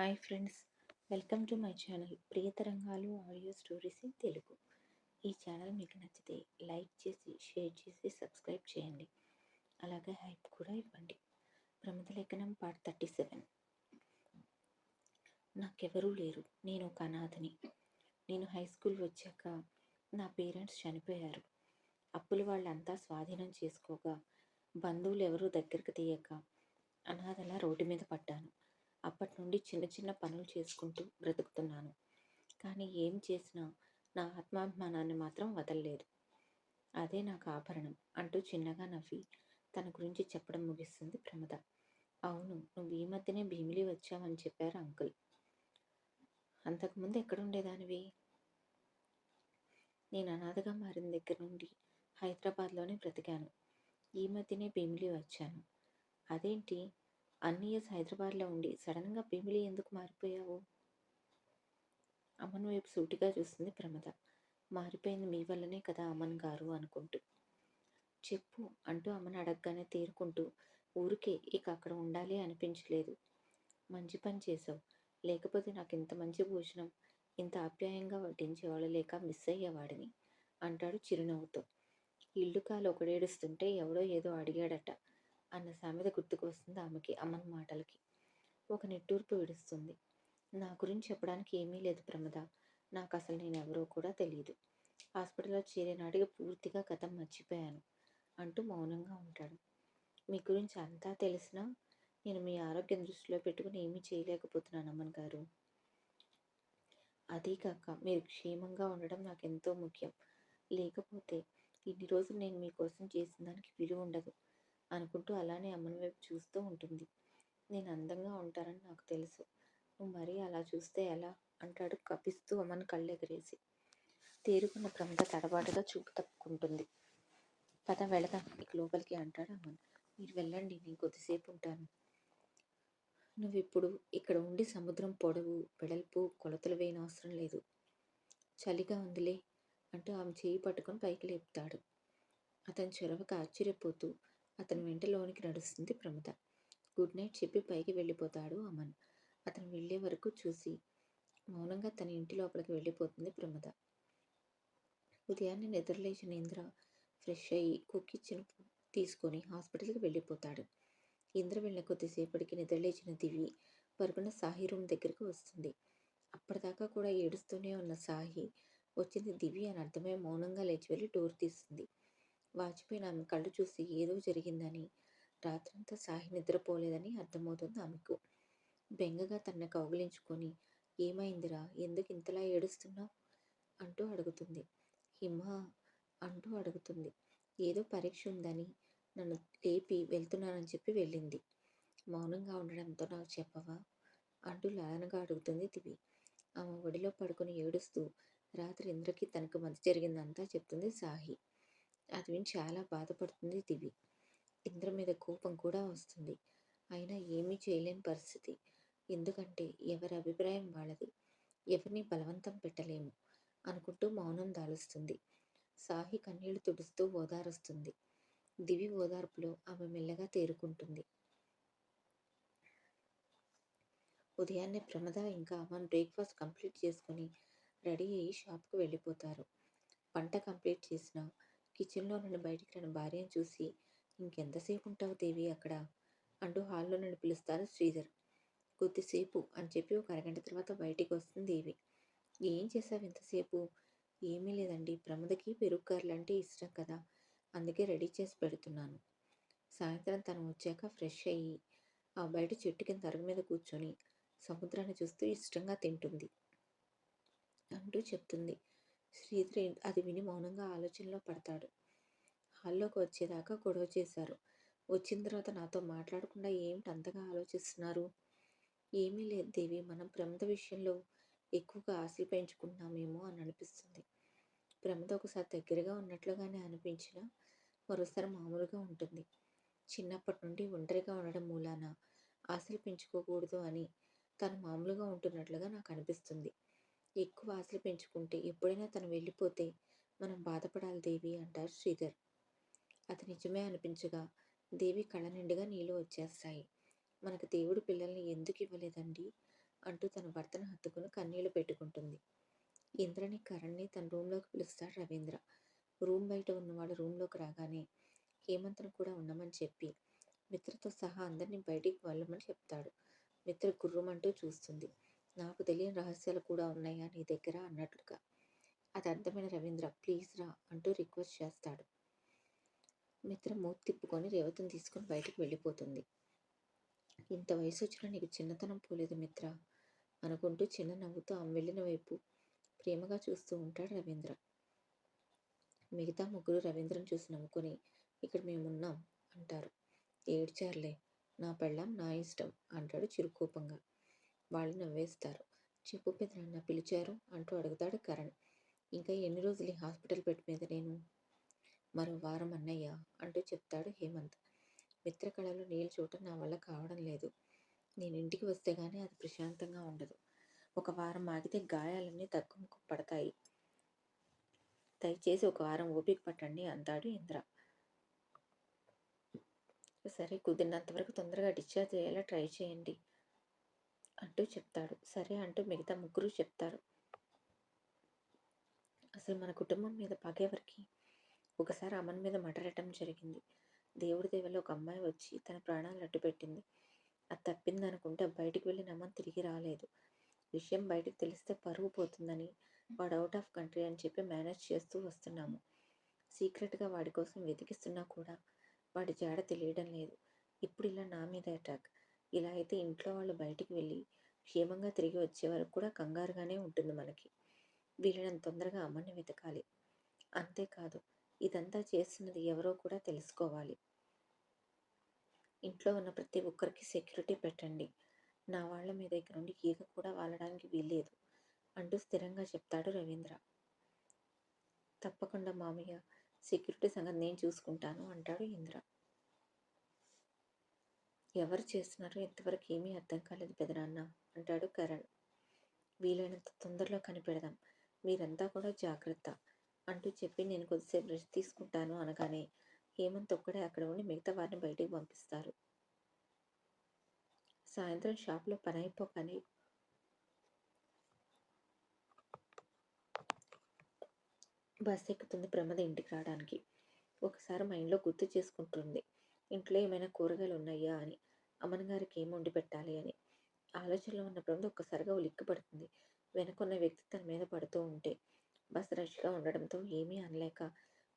Hi friends. Welcome to my channel Priyatarangalu audio stories in Telugu. ఈ channel మీకు నచ్చితే like చేసి share చేసి సబ్స్క్రైబ్ చేయండి. అలాగే హైప్ కూడా ఇవ్వండి. ప్రమద లేఖనం పార్ట్ థర్టీ సెవెన్. నాకెవరూ లేరు. నేను ఒక అనాథని. నేను హై స్కూల్ వచ్చాక నా పేరెంట్స్ చనిపోయారు. అప్పులు వాళ్ళంతా స్వాధీనం చేసుకోగా బంధువులు ఎవరూ దగ్గరకు తీయక అనాథలా రోడ్డు మీద పడ్డాను. అప్పటి నుండి చిన్న చిన్న పనులు చేసుకుంటూ బ్రతుకుతున్నాను. కానీ ఏం చేసినా నా ఆత్మాభిమానాన్ని మాత్రం వదలలేదు. అదే నాకు ఆభరణం అంటూ చిన్నగా నవ్వి తన గురించి చెప్పడం ముగిస్తుంది ప్రమద. అవును నువ్వు ఈ మధ్యనే భీమిలి వచ్చావని చెప్పారు అంకుల్. అంతకుముందు ఎక్కడుండేదానివి? నేను అనాథగా మారిన దగ్గర నుండి హైదరాబాద్లోనే బ్రతికాను. ఈ మధ్యనే భీమిలి వచ్చాను. అదేంటి? అన్నీయస్ హైదరాబాద్లో ఉండి సడన్గా భీమిలి ఎందుకు మారిపోయావు? అమన్ వైపు సూటిగా చూస్తుంది ప్రమద. మారిపోయింది మీ వల్లనే కదా అమన్ గారు అనుకుంటూ. చెప్పు అంటూ అమన్ అడగగానే తేరుకుంటూ ఊరికే ఇక అక్కడ ఉండాలి అనిపించలేదు. మంచి పని చేసావు లేకపోతే నాకు ఇంత మంచి భోజనం ఇంత ఆప్యాయంగా వడ్డించేవాళ్ళు లేక మిస్ అయ్యేవాడిని అంటాడు చిరునవ్వుతో. ఇల్లు కాలు ఒకడేడుస్తుంటే ఎవడో ఏదో అడిగాడట. అన్న సామెత గుర్తుకు వస్తుంది ఆమెకి అమ్మని మాటలకి. ఒక నిట్టూర్పు విడుస్తుంది. నా గురించి చెప్పడానికి ఏమీ లేదు ప్రమద. నాకు అసలు నేను ఎవరో కూడా తెలియదు హాస్పిటల్లో చేరేనాటికి పూర్తిగా గతం మర్చిపోయాను అంటూ మౌనంగా ఉంటాడు. మీ గురించి అంతా తెలిసినా నేను మీ ఆరోగ్యం దృష్టిలో పెట్టుకుని ఏమీ చేయలేకపోతున్నాను అమ్మన్ గారు. అదీ కాక మీరు క్షేమంగా ఉండడం నాకు ఎంతో ముఖ్యం. లేకపోతే ఇన్ని రోజులు నేను మీకోసం చేసిన దానికి విలువ ఉండదు అనుకుంటూ అలానే అమ్మని వైపు చూస్తూ ఉంటుంది. నేను అందంగా ఉంటానని నాకు తెలుసు. నువ్వు మరీ అలా చూస్తే ఎలా? అంటాడు కపిస్తూ అమ్మని కళ్ళెగరేసి. తేరుకున్న ప్రమద తడబాటుగా చూపు తప్పుకుంటుంది. పద వెళదాం నీకు లోపలికి అంటాడు అమ్మన్. మీరు వెళ్ళండి నేను కొద్దిసేపు ఉంటాను. నువ్వు ఇప్పుడు ఇక్కడ ఉండి సముద్రం పొడవు వెడల్పు కొలతలు వేయన అవసరం లేదు. చలిగా ఉందిలే అంటూ ఆమె చేయి పట్టుకొని పైకి లేపుతాడు. అతని చొరవకు ఆశ్చర్యపోతూ అతని వెంట లోనికి నడుస్తుంది ప్రమద. గుడ్ నైట్ చెప్పి పైకి వెళ్ళిపోతాడు అమన్. అతను వెళ్ళే వరకు చూసి మౌనంగా తన ఇంటి లోపలికి వెళ్ళిపోతుంది ప్రమద. ఉదయాన్నే నిద్రలేచిన ఇంద్ర ఫ్రెష్ అయ్యి కుక్కిచ్చిన తీసుకొని హాస్పిటల్కి వెళ్ళిపోతాడు. ఇంద్ర వెళ్ళిన కొద్దిసేపటికి నిద్రలేచిన దివి పరుగున సాహి రూమ్ దగ్గరికి వస్తుంది. అప్పటిదాకా కూడా ఏడుస్తూనే ఉన్న సాహి వచ్చింది దివి అని అర్థమై మౌనంగా లేచి వెళ్ళి డోర్ తీస్తుంది. వాజ్పేయి ఆమె కళ్ళు చూసి ఏదో జరిగిందని రాత్రంతా సాహి నిద్రపోలేదని అర్థమవుతుంది ఆమెకు. బెంగగా తన కౌగిలించుకొని ఏమైందిరా? ఎందుకు ఇంతలా ఏడుస్తున్నావు? అంటూ అడుగుతుంది. హిమ అంటూ అడుగుతుంది. ఏదో పరీక్ష ఉందని నన్ను లేపి వెళ్తున్నానని చెప్పి వెళ్ళింది. మౌనంగా ఉండడంతో నాకు చెప్పవా? అంటూ లాలనగా అడుగుతుంది దివి. ఆమె ఒడిలో పడుకొని ఏడుస్తూ రాత్రి ఇంద్రకి తనకు మంచి జరిగిందంతా చెప్తుంది సాహి అది విని చాలా బాధపడుతుంది దివి. ఇంద్ర మీద కోపం కూడా వస్తుంది. అయినా ఏమీ చేయలేని పరిస్థితి. ఎందుకంటే ఎవరి అభిప్రాయం వాళ్ళది. ఎవరిని బలవంతం పెట్టలేము అనుకుంటూ మౌనం దాలుస్తుంది. సాహి కన్నీళ్ళు తుడుస్తూ ఓదారుస్తుంది. దివి ఓదార్పులో ఆమె మెల్లగా తేరుకుంటుంది. ఉదయాన్నే ప్రమద ఇంకా అమన్ బ్రేక్ఫాస్ట్ కంప్లీట్ చేసుకుని రెడీ అయ్యి షాప్కి వెళ్ళిపోతారు. పంట కంప్లీట్ చేసిన కిచెన్లో నుండి బయటికి రాని భార్యను చూసి ఇంకెంతసేపు ఉంటావు దేవి అక్కడ? అంటూ హాల్లో నుండి పిలుస్తారు శ్రీధర్. కొద్దిసేపు అని చెప్పి ఒక అరగంట తర్వాత బయటికి వస్తుంది దేవి. ఏం చేసావు ఇంతసేపు ఏమీ లేదండి. ప్రమదకి పెరుగు అంటే ఇష్టం కదా. అందుకే రెడీ చేసి పెడుతున్నాను. సాయంత్రం తను వచ్చాక ఫ్రెష్ అయ్యి ఆ బయట చెట్టు కింద అరుగు మీద కూర్చొని సముద్రాన్ని చూస్తూ ఇష్టంగా తింటుంది. అంటూ చెప్తుంది. శ్రీధర్ అది విని మౌనంగా ఆలోచనలో పడతాడు. హాల్లోకి వచ్చేదాకా గొడవ చేశారు. వచ్చిన తర్వాత నాతో మాట్లాడకుండా ఏమిటి అంతగా ఆలోచిస్తున్నారు? ఏమీ లేదు దేవి మనం ప్రమద విషయంలో ఎక్కువగా ఆశలు పెంచుకుంటున్నామేమో అని అనిపిస్తుంది. ప్రమద ఒకసారి దగ్గరగా ఉన్నట్లుగానే అనిపించినా మరోసారి మామూలుగా ఉంటుంది. చిన్నప్పటి నుండి ఒంటరిగా ఉండడం మూలాన ఆశలు పెంచుకోకూడదు అని తను మామూలుగా ఉంటున్నట్లుగా నాకు అనిపిస్తుంది. ఎక్కువ ఆశలు పెంచుకుంటే ఎప్పుడైనా తను వెళ్ళిపోతే మనం బాధపడాలి దేవి అంటారు శ్రీధర్. అది నిజమే అనిపించగా దేవి కళ్ళ నిండుగా నీళ్ళు వచ్చేస్తాయి. మనకు దేవుడు పిల్లల్ని ఎందుకు ఇవ్వలేదండి? అంటూ తన భర్తను హత్తుకుని కన్నీళ్ళు పెట్టుకుంటుంది. ఇంద్రని కరణ్ని తన రూంలోకి పిలుస్తాడు రవీంద్ర. రూమ్ బయట ఉన్నవాడు రూంలోకి రాగానే హేమంత్ను కూడా ఉండమని చెప్పి మిత్రతో సహా అందరినీ బయటికి వెళ్ళమని చెప్తాడు. మిత్ర గుర్రమంటూ చూస్తుంది. నాకు తెలియని రహస్యాలు కూడా ఉన్నాయా నీ దగ్గర అన్నట్లుగా. అది అర్థమైన రవీంద్ర ప్లీజ్ రా అంటూ రిక్వెస్ట్ చేస్తాడు. మిత్ర మూతి తిప్పుకొని రేవతిని తీసుకొని బయటకు వెళ్ళిపోతుంది. ఇంత వయసు వచ్చినా నీకు చిన్నతనం పోలేదు మిత్ర అనుకుంటూ చిన్న నవ్వుతూ ఆమె వెళ్ళిన వైపు ప్రేమగా చూస్తూ ఉంటాడు రవీంద్ర. మిగతా ముగ్గురు రవీంద్రను చూసి నవ్వుకొని ఇక్కడ మేమున్నాం అంటారు. ఏడ్చారులే నా పెళ్ళాం నా ఇష్టం అంటాడు చిరుకోపంగా. వాళ్ళు నవ్వేస్తారు. చెప్పు పెదనాన్న పిలిచారు అంటూ అడుగుతాడు కరణ్. ఇంకా ఎన్ని రోజులు ఈ హాస్పిటల్ బెడ్ మీద నేను? మరో వారం అన్నయ్య అంటూ చెప్తాడు హేమంత్. మిత్రకళలో నీళ్ళు చూడటం నా వల్ల కావడం లేదు. నేను ఇంటికి వస్తే గానీ అది ప్రశాంతంగా ఉండదు. ఒక వారం ఆగితే గాయాలన్నీ తగ్గుముకు పడతాయి. దయచేసి ఒక వారం ఓపిక పట్టండి అంటాడు ఇంద్ర. సరే కుదిరినంత వరకు తొందరగా డిశ్చార్జ్ అయ్యేలా ట్రై చేయండి. అంటూ చెప్తాడు. సరే అంటూ మిగతా ముగ్గురు చెప్తారు. అసలు మన కుటుంబం మీద పగేవరికి ఒకసారి అమ్మన్ మీద మటరటం జరిగింది. దేవుడి దేవలో ఒక అమ్మాయి వచ్చి తన ప్రాణాలు అడ్డుపెట్టింది అది తప్పింది అనుకుంటే బయటికి వెళ్ళిన అమ్మన్ తిరిగి రాలేదు. విషయం బయటకు తెలిస్తే పరుగు పోతుందని వాడు అవుట్ ఆఫ్ కంట్రీ అని చెప్పి మేనేజ్ చేస్తూ వస్తున్నాము. సీక్రెట్గా వాడి కోసం వెతికిస్తున్నా కూడా వాడి జాడ తెలియడం లేదు. ఇప్పుడు ఇలా నా మీద అటాక్ ఇలా అయితే ఇంట్లో వాళ్ళు బయటికి వెళ్ళి క్షేమంగా తిరిగి వచ్చే వరకు కూడా కంగారుగానే ఉంటుంది మనకి. వీలైనంత తొందరగా అమ్మని వెతకాలి. అంతేకాదు ఇదంతా చేస్తున్నది ఎవరో కూడా తెలుసుకోవాలి. ఇంట్లో ఉన్న ప్రతి ఒక్కరికి సెక్యూరిటీ పెట్టండి. నా వాళ్ళ మీ దగ్గర నుండి ఈగ కూడా వాలడానికి వీల్లేదు అంటూ స్థిరంగా చెప్తాడు రవీంద్ర. తప్పకుండా మామయ్య సెక్యూరిటీ సంగతి నేను చూసుకుంటాను అంటాడు ఇంద్ర. ఎవరు చేస్తున్నారో ఇంతవరకు ఏమీ అర్థం కాలేదు పెదనాన్న అంటాడు కరణ్. వీలైనంత తొందరలో కనిపెడదాం. మీరంతా కూడా జాగ్రత్త అంటూ చెప్పి నేను కొద్దిసేపు రెస్ట్ తీసుకుంటాను అనగానే హేమంత్ ఒక్కడే అక్కడ ఉండి మిగతా వారిని బయటికి పంపిస్తారు. సాయంత్రం షాప్లో పని అయిపోగానే బస్ ఎక్కుతుంది ప్రమద ఇంటికి రావడానికి. ఒకసారి మైండ్లో గుర్తు చేసుకుంటుంది. ఇంట్లో ఏమైనా కూరగాయలు ఉన్నాయా అని. అమ్మన్ గారికి ఏం వండి పెట్టాలి అని. ఆలోచనలో ఉన్న ప్రమద ఒక్కసారిగా ఉలిక్కి పడుతుంది. వెనుకున్న వ్యక్తి తన మీద పడుతూ ఉంటే బస్ రష్గా ఉండడంతో ఏమీ అనలేక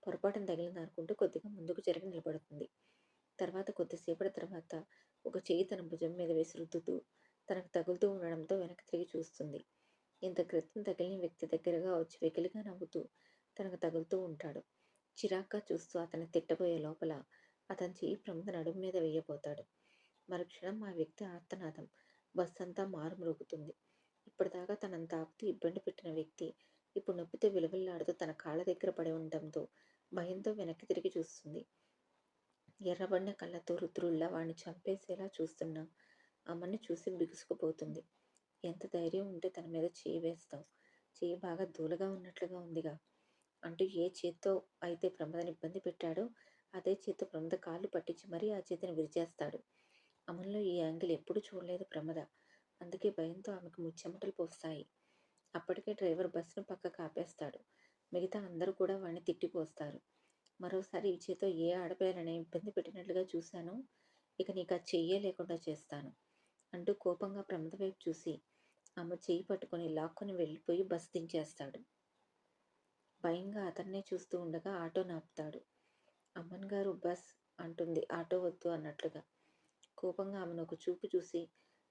పొరపాటున తగిలింది అనుకుంటూ కొద్దిగా ముందుకు జరిగి నిలబడుతుంది. తర్వాత కొద్దిసేపటి తర్వాత ఒక చెయ్యి తన భుజం మీద వేసి రుద్దుతూ తనకు తగులుతూ ఉండడంతో వెనక్కి తిరిగి చూస్తుంది. ఇంత క్రితం తగిలిన వ్యక్తి దగ్గరగా వచ్చి వెకిలిగా నవ్వుతూ తనకు తగులుతూ ఉంటాడు. చిరాగ్గా చూస్తూ అతన్ని తిట్టబోయే లోపల అతని చేయి ప్రముఖ నడుము మీద వేయబోతాడు. మరుక్షణం ఆ వ్యక్తి ఆర్తనాదం. బస్సు అంతా మారుమ్రోగుతుంది. ఇప్పటిదాకా తనంత ఆపుతూ ఇబ్బంది పెట్టిన వ్యక్తి ఇప్పుడు నొప్పితో విలువల్లాడుతూ తన కాళ్ళ దగ్గర పడి ఉండడంతో భయంతో వెనక్కి తిరిగి చూస్తుంది. ఎర్రబడిన కళ్ళతో రుద్రుల్లా వాడిని చంపేసేలా చూస్తున్న అమ్మని చూసి బిగుసుకుపోతుంది. ఎంత ధైర్యం ఉంటే తన మీద చేయి వేస్తావు. చేయి బాగా దూలగా ఉన్నట్లుగా ఉందిగా. అంటూ ఏ చేత్తో అయితే ప్రమదని ఇబ్బంది పెట్టాడో అదే చేత్తో ప్రమద కాళ్ళు పట్టించి మరీ ఆ చేతిని విరిచేస్తాడు. అమల్లో ఈ యాంగిల్ ఎప్పుడు చూడలేదు ప్రమద. అందుకే భయంతో ఆమెకు ముచ్చెమటలు పోస్తాయి. అప్పటికే డ్రైవర్ బస్సును పక్కకు ఆపేస్తాడు. మిగతా అందరూ కూడా వాడిని తిట్టిపోస్తారు మరోసారి ఈ చేతో ఏ ఆడపిల్లనే ఇబ్బంది పెట్టినట్లుగా చూశాను ఇక నీకు ఆ చెయ్యే లేకుండా చేస్తాను అంటూ కోపంగా ప్రమద వైపు చూసి ఆమె చెయ్యి పట్టుకొని లాక్కొని వెళ్ళిపోయి బస్ దించేస్తాడు. భయంగా అతన్నే చూస్తూ ఉండగా ఆటో నాపుతాడు. అమ్మన్ గారు బస్ అంటుంది. ఆటో వద్దు అన్నట్లుగా. కోపంగా ఆమెను ఒక చూపు చూసి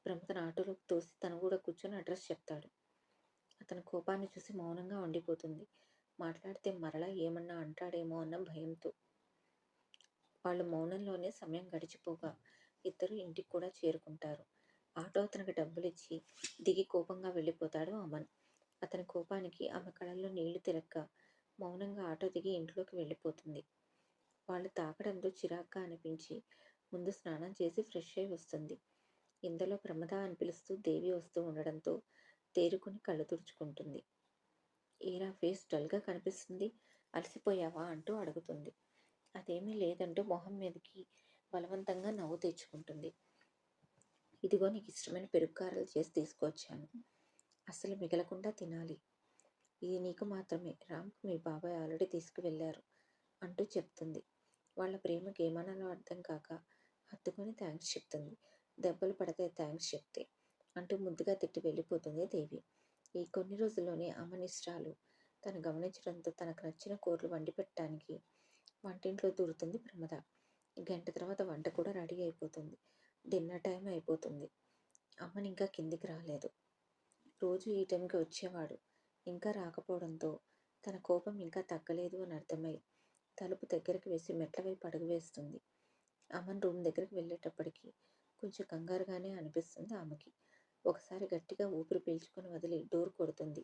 ప్రముఖ ఆటోలోకి తోసి తను కూడా కూర్చొని అడ్రస్ చెప్తాడు. అతని కోపాన్ని చూసి మౌనంగా ఉండిపోతుంది. మాట్లాడితే మరలా ఏమన్నా అంటాడేమో అన్న భయంతో. వాళ్ళు మౌనంలోనే సమయం గడిచిపోగా ఇద్దరు ఇంటికి కూడా చేరుకుంటారు. ఆటో అతనికి డబ్బులు ఇచ్చి దిగి కోపంగా వెళ్ళిపోతాడు అమన్. అతని కోపానికి ఆమె కళల్లో నీళ్ళు తిరక్క మౌనంగా ఆటో దిగి ఇంట్లోకి వెళ్ళిపోతుంది. వాళ్ళు తాకడంతో చిరాగ్గా అనిపించి ముందు స్నానం చేసి ఫ్రెష్ అయి వస్తుంది. ఇందులో ప్రమద అని పిలుస్తూ దేవి వస్తూ ఉండడంతో తేరుకుని కళ్ళు తుడుచుకుంటుంది. ఏరా ఫేస్ డల్గా కనిపిస్తుంది. అలసిపోయావా? అంటూ అడుగుతుంది. అదేమీ లేదంటూ మొహం మీదకి బలవంతంగా నవ్వు తెచ్చుకుంటుంది. ఇదిగో నీకు ఇష్టమైన పెరుగుకారలు చేసి తీసుకొచ్చాను. అసలు మిగలకుండా తినాలి. ఇది నీకు మాత్రమే. రామ్కు మీ బాబాయ్ ఆల్రెడీ తీసుకువెళ్ళారు. అంటూ చెప్తుంది. వాళ్ళ ప్రేమకి ఏమనాలో అర్థం కాక హత్తుకొని థ్యాంక్స్ చెప్తుంది. దెబ్బలు పడితే థ్యాంక్స్ చెప్తే అంటూ ముద్దుగా తిట్టి వెళ్ళిపోతుంది దేవి. ఈ కొన్ని రోజుల్లోనే అమనిష్టాలు తను గమనించడంతో తనకు నచ్చిన కూరలు వండి పెట్టడానికి వంటింట్లో దూరుతుంది ప్రమద. గంట తర్వాత వంట కూడా రెడీ అయిపోతుంది. డిన్నర్ టైం అయిపోతుంది. అమ్మని ఇంకా కిందికి రాలేదు. రోజు ఈ టైంకి వచ్చేవాడు. ఇంకా రాకపోవడంతో తన కోపం ఇంకా తగ్గలేదు అని అర్థమై తలుపు దగ్గరికి వేసి మెట్ల వైపు అడుగు వేస్తుంది. అమ్మన్ రూమ్ దగ్గరికి వెళ్ళేటప్పటికి కొంచెం కంగారుగానే అనిపిస్తుంది ఆమెకి. ఒకసారి గట్టిగా ఊపిరి పీల్చుకొని వదిలి డోర్ కొడుతుంది.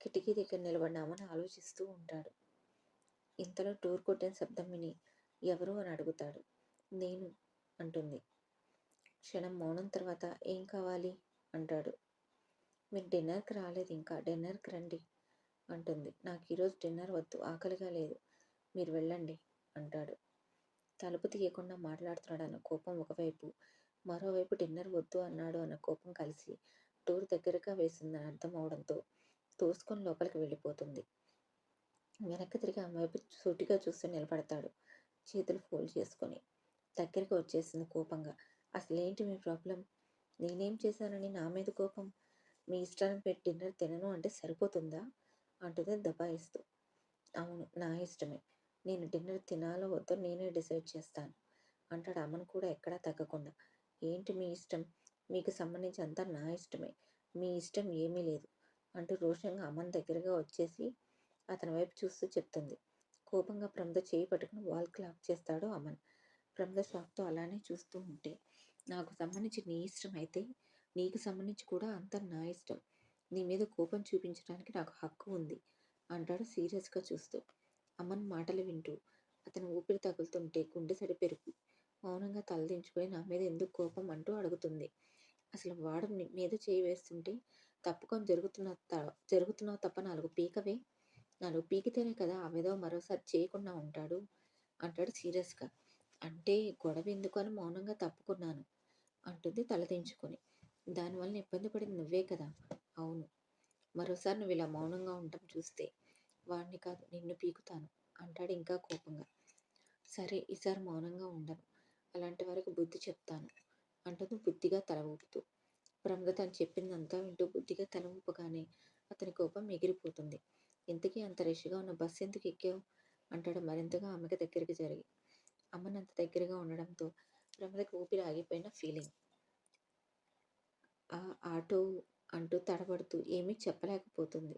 కిటికీ దగ్గర నిలబడిన ఆలోచిస్తూ ఉంటాడు. ఇంతలో డోర్ కొట్టిన శబ్దం విని ఎవరు అని అడుగుతాడు. నేను అంటుంది. క్షణం మౌనం తర్వాత ఏం కావాలి? అంటాడు. మీరు డిన్నర్కి రాలేదు ఇంకా. డిన్నర్కి రండి అంటుంది. నాకు ఈరోజు డిన్నర్ వద్దు. ఆకలిగా లేదు. మీరు వెళ్ళండి అంటాడు. తలుపు తీయకుండా మాట్లాడుతున్నాడు అన్న కోపం ఒకవైపు మరోవైపు డిన్నర్ వద్దు అన్నాడు అన్న కోపం కలిసి డోర్ దగ్గరగా వేసిందని అర్థం అవడంతో తోసుకొని లోపలికి వెళ్ళిపోతుంది. వెనక్కి తిరిగి ఆమె వైపు సూటిగా చూస్తూ నిలబడతాడు చేతులు ఫోల్డ్ చేసుకొని. దగ్గరికి వచ్చేసింది కోపంగా. అసలు ఏంటి మీ ప్రాబ్లం? నేనేం చేశానని నా మీద కోపం? మీ ఇష్టాన్ని పెట్టి డిన్నర్ తినను అంటే సరిపోతుందా? అంటుంది దబాయిస్తూ అవును నా ఇష్టమే. నేను డిన్నర్ తినాలో వద్దో నేనే డిసైడ్ చేస్తాను. అంటాడు అమన్ కూడా ఎక్కడా తగ్గకుండా. ఏంటి మీ ఇష్టం? మీకు సంబంధించి అంతా నా ఇష్టమే. మీ ఇష్టం ఏమీ లేదు. అంటూ రోషంగా అమ్మన్ దగ్గరగా వచ్చేసి అతని వైపు చూస్తూ చెప్తుంది. కోపంగా ప్రమద చేయి పట్టుకుని వాల్ క్లాక్ చేస్తాడు అమన్. ప్రమద షాక్తో అలానే చూస్తూ ఉంటే నాకు సంబంధించి నీ ఇష్టం అయితే నీకు సంబంధించి కూడా అంత నా ఇష్టం. నీ మీద కోపం చూపించడానికి నాకు హక్కు ఉంది అంటాడు సీరియస్గా చూస్తూ. అమ్మన్ మాటలు వింటూ అతను ఊపిరి తగులుతుంటే గుండె సరిపెరుగు. మౌనంగా తలదించుకొని నా మీద ఎందుకు కోపం అంటూ అడుగుతుంది. అసలు వాడు మీద చేయి వేస్తుంటే తప్పుకొని జరుగుతున్న జరుగుతున్నావు తప్ప నాలుగు పీకవే. నాలుగు పీకితేనే కదా ఆ విధవ మరోసారి చేయకుండా ఉంటాడు? అంటాడు సీరియస్గా. అంటే గొడవ ఎందుకు అని మౌనంగా తప్పుకున్నాను అంటుంది తలదించుకొని దానివల్ల ఇబ్బంది పడింది నువ్వే కదా. అవును. మరోసారి నువ్వు ఇలా మౌనంగా ఉండటం చూస్తే వాడిని కాదు నిన్ను పీకుతాను అంటాడు ఇంకా కోపంగా. సరే ఈసారి మౌనంగా ఉండను. అలాంటి వారికి బుద్ధి చెప్తాను అంటుంది బుద్ధిగా తల ఊపుతూ. ప్రమద తను చెప్పిందంతా వింటూ బుద్ధిగా తల ఊపగానే అతని కోపం ఎగిరిపోతుంది. ఇంతకీ అంత రష్గా ఉన్న బస్సు ఎందుకు ఎక్కావు? అంటాడు మరింతగా ఆమెకి దగ్గరికి జరిగి. అమ్మని అంత దగ్గరగా ఉండడంతో ప్రమదకి ఊపిరి ఆగిపోయిన ఫీలింగ్. ఆ ఆటో అంటూ తడబడుతూ ఏమీ చెప్పలేకపోతుంది.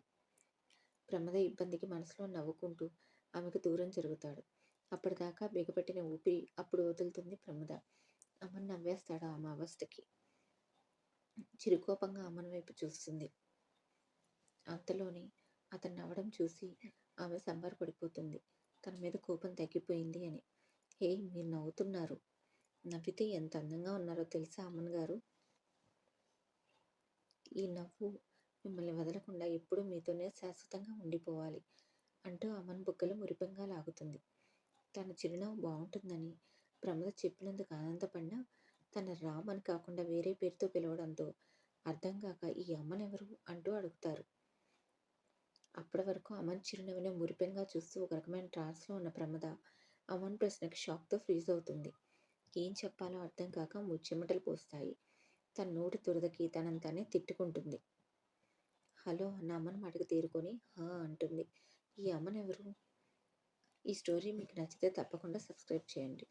ప్రమద ఇబ్బందికి మనసులో నవ్వుకుంటూ ఆమెకు దూరం జరుగుతాడు. అప్పటిదాకా బిగపెట్టిన ఊపిరి అప్పుడు వదులుతుంది ప్రమద. అమ్మను నవ్వేస్తాడు ఆమె అవస్థకి. చిరుకోపంగా అమ్మను వైపు చూస్తుంది. అంతలోనే అతను నవ్వడం చూసి ఆమె సంబరపడిపోతుంది. తన మీద కోపం తగ్గిపోయింది అని. హే మీరు నవ్వుతున్నారు. నవ్వితే ఎంత అందంగా ఉన్నారో తెలుసా అమ్మన్ గారు? ఈ నవ్వు మిమ్మల్ని వదలకుండా ఎప్పుడూ మీతోనే శాశ్వతంగా ఉండిపోవాలి అంటూ అమన్ బుగ్గలు మురిపంగా లాగుతుంది. తన చిరునవ్వు బాగుంటుందని ప్రమద చెప్పినందుకు ఆనందపడినా తన రామ్ అని కాకుండా వేరే పేరుతో పిలవడంతో అర్థం కాక ఈ అమ్మనెవరు అంటూ అడుగుతారు. అప్పటి వరకు అమన్ చిరునవ్వుని మురిపెంగా చూస్తూ ఒక రకమైన ట్రాన్స్లో ఉన్న ప్రమద అమన్ ప్రశ్నకి షాక్తో ఫ్రీజ్ అవుతుంది. ఏం చెప్పాలో అర్థం కాక ముచ్చెమటలు పోస్తాయి. తన నోటి దురదకి తనంతానే తిట్టుకుంటుంది. హలో నా అమ్మను మాటకు తీరుకొని హా అంటుంది. ఈ అమ్మనెవరు? ఈ స్టోరీ మీకు నచ్చితే తప్పకుండా సబ్స్క్రైబ్ చేయండి.